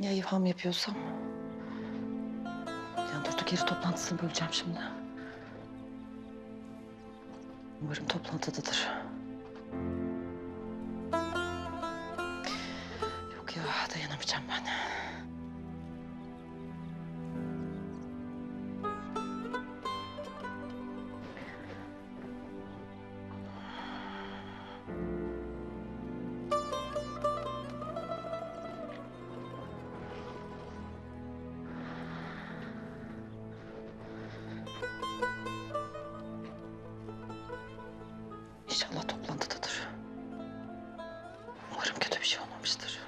Ya ifham yapıyorsam? Yani durduk yeri toplantısını böleceğim şimdi. Umarım toplantıdadır. Yok ya dayanamayacağım ben. Bir şey olmamıştır.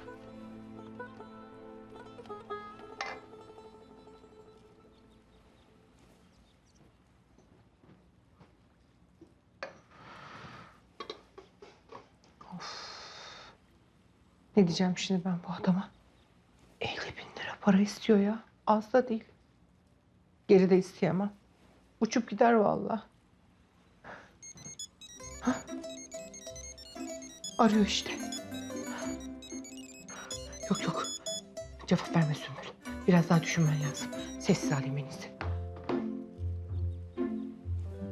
Ne diyeceğim şimdi ben bu adama? 50 bin lira para istiyor ya. Az da değil. Geri de isteyemem. Uçup gider vallahi. Hah. Arıyor işte. Yok yok. Cevap verme Sümbül. Biraz daha düşünmen lazım. Sessiz alayım en iyisi.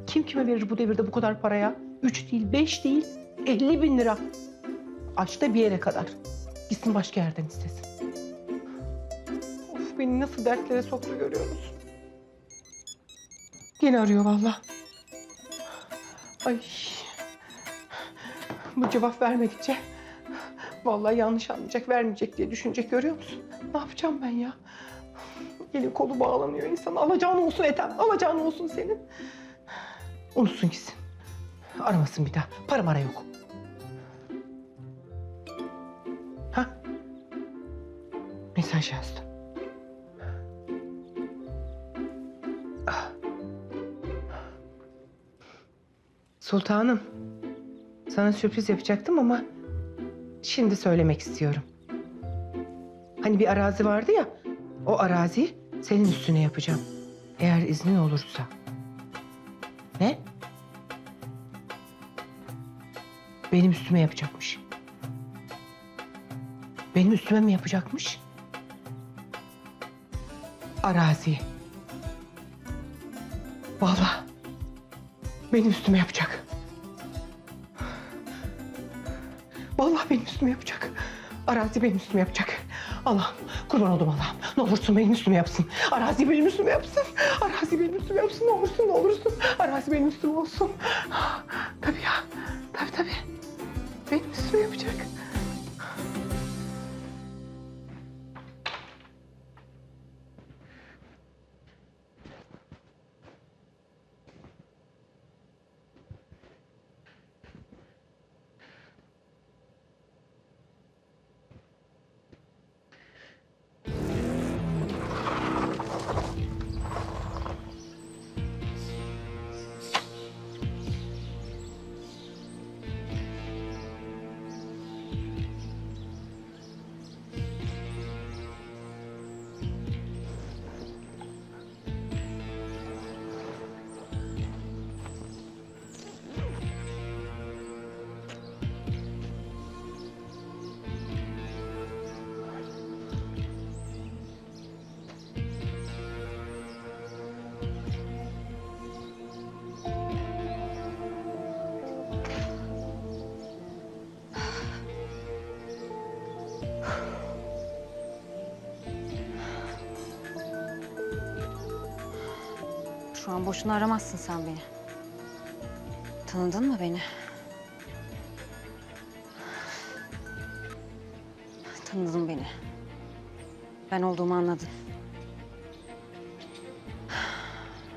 Kim kime verir bu devirde bu kadar paraya? Üç değil, beş değil, 50 bin lira. Aç da bir yere kadar. Gitsin başka yerden istesin. Of beni nasıl dertlere soktu görüyor musun? Yine arıyor vallahi. Ay. Bu cevap vermedikçe vallahi yanlış anlayacak, vermeyecek diye düşünecek görüyor musun? Ne yapacağım ben ya? Eli kolu bağlanıyor insan. Alacağın olsun Ethem, alacağın olsun senin. Unutsun gitsin. Aramasın bir daha. Para mara yok. Ha? Mesaj yazdı. Ah. Sultanım, sana sürpriz yapacaktım ama şimdi söylemek istiyorum. Hani bir arazi vardı ya, o araziyi senin üstüne yapacağım. Eğer iznin olursa. Ne? Benim üstüme yapacakmış. Benim üstüme mi yapacakmış? Arazi. Vallahi benim üstüme yapacak. Vallahi benim üstüme yapacak. Arazi benim üstüme yapacak. Allah'ım kurban oldum Allah'ım. Ne olursun benim üstüme yapsın. Arazi benim üstüme yapsın. Arazi benim üstüme yapsın. Ne olursun ne olursun. Arazi benim üstüme olsun. Tabii ya. Tabii tabii. Şu an boşuna aramazsın sen beni. Tanıdın mı beni? Tanıdın beni. Ben olduğumu anladın.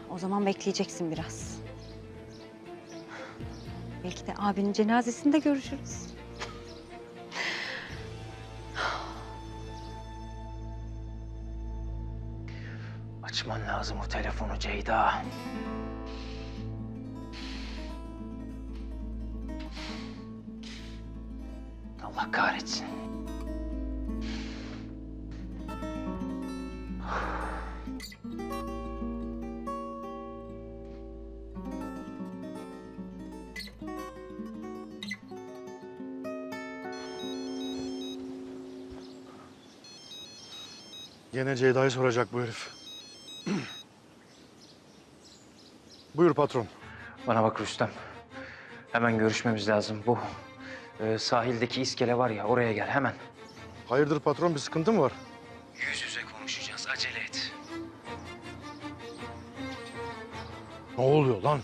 O zaman bekleyeceksin biraz. Belki de abinin cenazesinde görüşürüz. Açman lazım o telefonu Ceyda. Allah kahretsin. Gene Ceyda'yı soracak bu herif. Buyur patron. Bana bak Rüstem. Hemen görüşmemiz lazım. Bu e, sahildeki iskele var ya oraya gel hemen. Hayırdır patron bir sıkıntı mı var? Yüz yüze konuşacağız. Acele et. Ne oluyor lan?